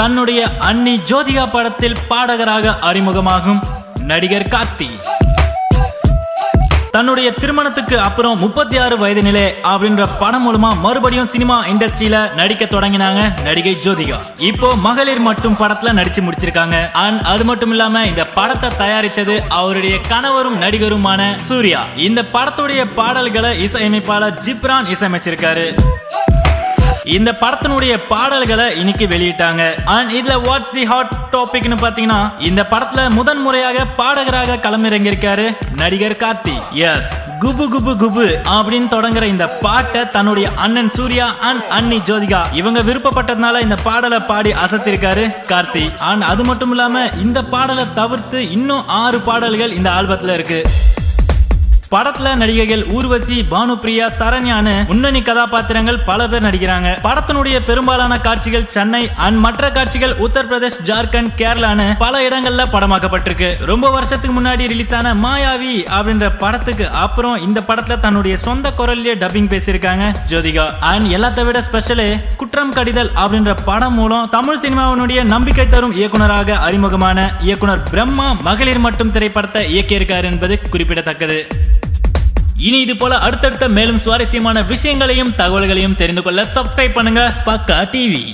தன்னுடைய அன்னி ஜோதிகா படத்தில் பாடகராக அறிமுகமாகும் நடிகர் கார்த்தி. தன்னுடைய திருமணத்துக்கு அப்புறம் முப்பத்தி ஆறு வயது நிலை அப்படின்ற படம் மூலமா மறுபடியும் சினிமா இண்டஸ்ட்ரியில நடிக்க தொடங்கினாங்க நடிகை ஜோதிகா. இப்போ மகளிர் மட்டும் படத்துல நடிச்சு முடிச்சிருக்காங்க. அண்ட் அது மட்டும் இல்லாம இந்த படத்தை தயாரிச்சது அவருடைய கணவரும் நடிகருமான சூர்யா. இந்த படத்துடைய பாடல்களை இசையமைப்பாளர் ஜிப்ரான் இசையமைச்சிருக்காரு. இந்த படத்தினுடைய பாடல்களை இன்னைக்கு வெளியிட்டாங்க. அண்ட் இதுல வாட்ஸ் தி ஹாட் டாபிக்னு பாத்தீங்கன்னா இந்த படத்துல முதன் முறையாக பாடகராக களமிறங்கியிருக்காரு நடிகர் கார்த்தி. எஸ் குபு குபு குபு அப்படின்னு தொடங்குற இந்த பாட்டை தன்னுடைய அண்ணன் சூர்யா அண்ட் அண்ணி ஜோதிகா இவங்க விருப்பப்பட்டதுனால இந்த பாடலை பாடி அசத்திருக்காரு கார்த்தி. அண்ட் அது மட்டும் இல்லாம இந்த பாடலை தவிர்த்து இன்னும் ஆறு பாடல்கள் இந்த ஆல்பத்துல இருக்கு. படத்துல நடிகைகள் ஊர்வசி பானுபிரியா சரண்யான்னு முன்னணி கதாபாத்திரங்கள் பல பேர் நடிக்கிறாங்க. படத்தினுடைய பெரும்பாலான காட்சிகள் சென்னை அண்ட் மற்ற காட்சிகள் உத்தரப்பிரதேஷ் ஜார்க்கண்ட் கேரளான்னு பல இடங்கள்ல படமாக்கப்பட்டிருக்கு. ரொம்ப வருஷத்துக்கு முன்னாடி ரிலீஸ் ஆன மாயாவி அப்படின்ற படத்துக்கு அப்புறம் இந்த படத்துல தன்னுடைய சொந்த குரல்லே டப்பிங் பேசியிருக்காங்க ஜோதிகா. அண்ட் எல்லாத்த விட ஸ்பெஷலே குற்றம் கடிதல் அப்படின்ற படம் மூலம் தமிழ் சினிமாவினுடைய நம்பிக்கை தரும் இயக்குனராக அறிமுகமான இயக்குனர் பிரம்மா மகளிர் மட்டும் திரைப்படத்தை இயக்கியிருக்கார் என்பது குறிப்பிடத்தக்கது. இனி இது போல அடுத்தடுத்த மேலும் சுவாரஸ்யமான விஷயங்களையும் தகவல்களையும் தெரிந்து கொள்ள சப்ஸ்கிரைப் பண்ணுங்க பக்கா டிவி